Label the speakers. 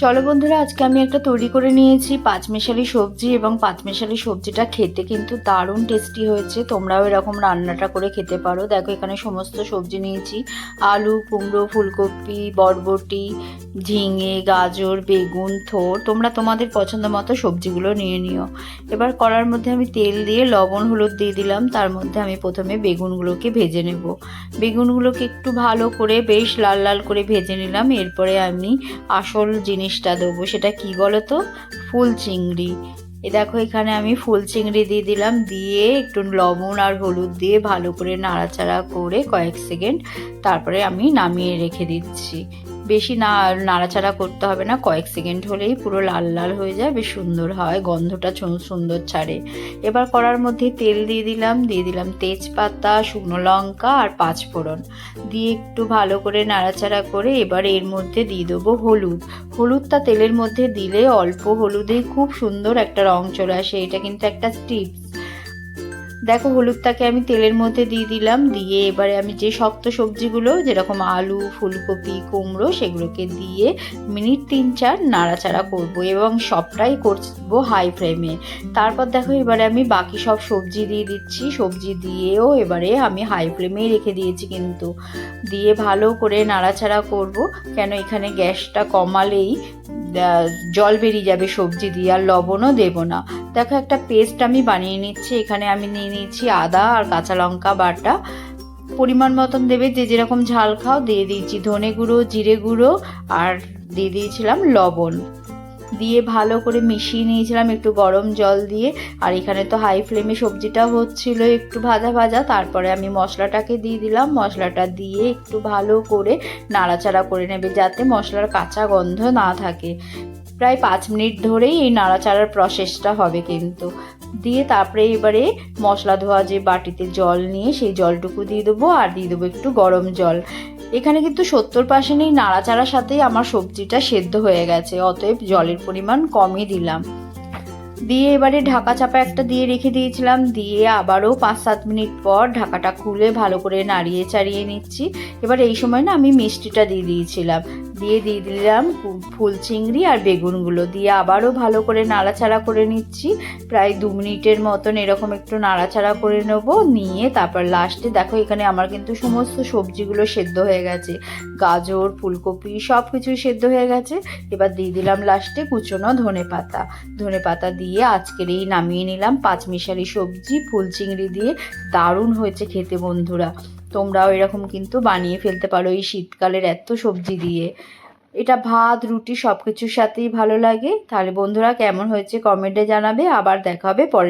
Speaker 1: চলো বন্ধুরা, আজকে আমি একটা তৈরি করে নিয়েছি, পাঁচমেশালি সবজি এবং পাঁচমেশালি সবজিটা খেতে কিন্তু দারুণ টেস্টি হয়েছে। তোমরাও এরকম রান্নাটা করে খেতে পারো। দেখো, এখানে সমস্ত সবজি নিয়েছি। আলু, কুমড়ো, ফুলকপি, বরবটি, ঝিঙে, গাজর, বেগুন, থোর। তোমরা তোমাদের পছন্দ মতো সবজিগুলো নিয়ে নিও। এবার কড়ার মধ্যে আমি তেল দিয়ে লবণ, হলুদ দিয়ে দিলাম। তার মধ্যে আমি প্রথমে বেগুনগুলোকে ভেজে নেব। বেগুনগুলোকে একটু ভালো করে বেশ লাল লাল করে ভেজে নিলাম। এরপরে আমি আসল জিনিসটা দেবো, সেটা কি বলো তো ফুল চিংড়ি। এ দেখো, এখানে আমি ফুল চিংড়ি দিয়ে দিলাম, দিয়ে একটু লবণ আর হলুদ দিয়ে ভালো করে নাড়াচাড়া করে কয়েক সেকেন্ড, তারপরে আমি নামিয়ে রেখে দিচ্ছি। বেশি না নাড়াচাড়া করতে হবে না। কয়েক সেকেন্ড হলেই পুরো লাল লাল হয়ে যায়, বেশ সুন্দর হয়, গন্ধটা সুন্দর ছাড়ে। এবার করার মধ্যে তেল দিয়ে দিলাম দিয়ে দিলাম তেজপাতা, শুকনো লঙ্কা আর পাঁচ ফোড়ন দিয়ে একটু ভালো করে নাড়াচাড়া করে এবার এর মধ্যে দিয়ে দেবো হলুদ। হলুদটা তেলের মধ্যে দিলে অল্প হলুদেই খুব সুন্দর একটা রং চলে আসে। এটা কিন্তু একটা টিপস দেখো হলুদটাকে আমি তেলের মধ্যে দিয়ে দিলাম, দিয়ে এবারে আমি যে শক্ত সবজিগুলো, যেরকম আলু, ফুলকপি, কুমড়ো, সেগুলোকে দিয়ে মিনিট তিন চার নাড়াচাড়া করব এবং সবটাই করব হাই ফ্লেমে। তারপর দেখো এবারে আমি বাকি সব সবজি দিয়ে দিচ্ছি, সবজি দিয়েও এবারে আমি হাই ফ্লেমেই রেখে দিয়েছি কিন্তু। দিয়ে ভালো করে নাড়াচাড়া করব, কেন এখানে গ্যাসটা কমালেই জল বেরিয়ে যাবে, সবজি দিয়ে, আর লবণও দেব না। দেখো, একটা পেস্ট আমি বানিয়ে নিচ্ছি, এখানে আমি নিয়ে নিচ্ছি আদা আর কাঁচা লঙ্কা বাটা। পরিমাণ মতন দেবে, যে যেরকম ঝাল খাও, দিয়ে দিয়েছি ধনে গুঁড়ো, জিরে গুঁড়ো, আর দিয়ে দিয়েছিলাম লবণ। দিয়ে ভালো করে মিশিয়ে নিয়েছিলাম একটু গরম জল দিয়ে। আর এখানে তো হাই ফ্লেমে সবজিটা হচ্ছিল একটু ভাজা ভাজা। তারপরে আমি মশলাটাকে দিয়ে দিলাম। মশলাটা দিয়ে একটু ভালো করে নাড়াচাড়া করে নেবে যাতে মশলার কাঁচা গন্ধ না থাকে। প্রায় পাঁচ মিনিট ধরেই এই নাড়াচাড়ার প্রসেসটা হবে কিন্তু। দিয়ে তারপরে এবারে মশলা ধোয়া যে বাটিতে জল নিয়ে সেই জলটুকু দিয়ে দেবো। আর দিয়ে দেবো একটু গরম জল। এখানে কিন্তু সত্তর পার্সেন্ট এই নাড়াচাড়ার সাথেই আমার সবজিটা সেদ্ধ হয়ে গেছে, অতএব জলের পরিমাণ কমই দিলাম। দিয়ে এবারে ঢাকা চাপা একটা দিয়ে রেখে দিয়েছিলাম, দিয়ে আবারও পাঁচ সাত মিনিট পর ঢাকাটা খুলে ভালো করে নাড়িয়ে চাড়িয়ে নিচ্ছি। এবার এই সময় না আমি মিষ্টিটা দিয়ে দিয়েছিলাম। দিয়ে দিয়ে দিলাম ফুল চিংড়ি আর বেগুনগুলো দিয়ে আবারও ভালো করে নাড়াচাড়া করে নিচ্ছি। প্রায় দু মিনিটের মতন এরকম একটু নাড়াচাড়া করে নেব, নিয়ে তারপর লাস্টে দেখো এখানে আমার কিন্তু সমস্ত সবজিগুলো সেদ্ধ হয়ে গেছে। গাজর, ফুলকপি সব কিছুই সেদ্ধ হয়ে গেছে। এবার দিয়ে দিলাম লাস্টে কুচনো ধনে পাতা। ধনে পাতা দিয়ে আজকের এই নামিয়ে নিলাম পাঁচমিশালি সবজি, ফুল চিংড়ি দিয়ে। দারুণ হয়েছে খেতে বন্ধুরা। তোমরাও এরকম কিন্তু বানিয়ে ফেলতে পারো এই শীতকালের এত সবজি দিয়ে। এটা ভাত, রুটি সব কিছুর সাথেই ভালো লাগে। তাহলে বন্ধুরা কেমন হয়েছে কমেন্টে জানাবে। আবার দেখাবে পরের